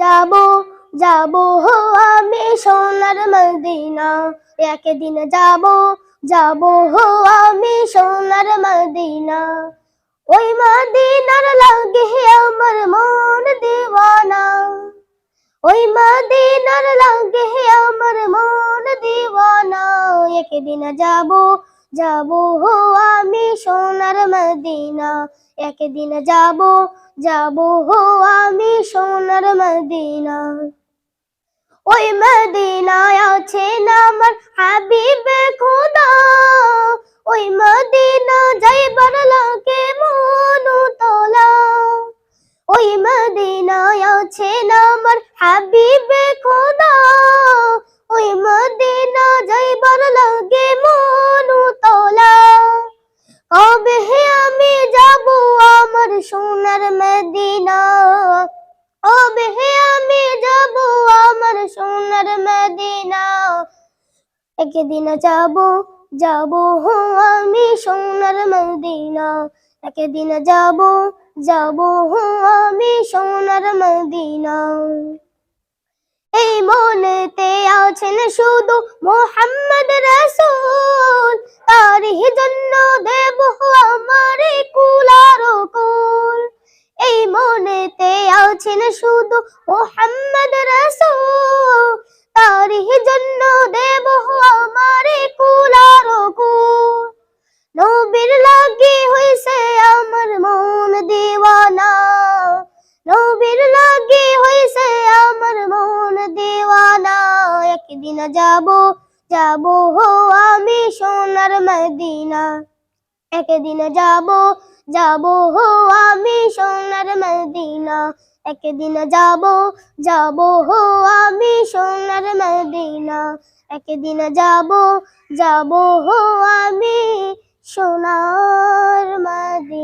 যাব যাব হো, আমি সোনার মদিনা। একদিন যাব যাব হো, আমি সোনার মদিনা। ওই মদিনার লাগে আমার মন দিওয়ানা। ওই মদিনার লাগে আমার মন দিওয়ানা। একদিন যাব যাব আমি সোনার মদিনা। একদিন যাব যাব আমি সোনার মদিনা। ওই মদিনায় আছে না আমার হাবিবে খোদা। ওই মদিনা যাইবার লাগে মন তোলা ওই মদিনায় আছে না আমার হাবিবে খোদা। সোনার মদিনা। কবে হে আমি যাব আমার সোনার মদিনা? একদিন যাব যাব হো আমি সোনার মদিনা। একদিন যাব যাব হো আমি সোনার মদিনা। এই মনেতে আছেন শুধু মোহাম্মদ রাসূল, তারই জন্য মনেতে আছেন শুধু মোহাম্মদ রাসূল। তারই জন্য দেব আমার কুলার কুল। নবীর লাগে হইছে আমার মন দিওয়ানা। নবীর লাগে হইছে আমার মন দিওয়ানা। একদিন যাব যাব হো আমি সোনার মদিনা। একদিন যাব যাব হো আমি সোনার মদিনা। একদিন যাব যাব হো আমি সোনার মদিনা। একদিন যাব যাব হো আমি সোনার মদিনা।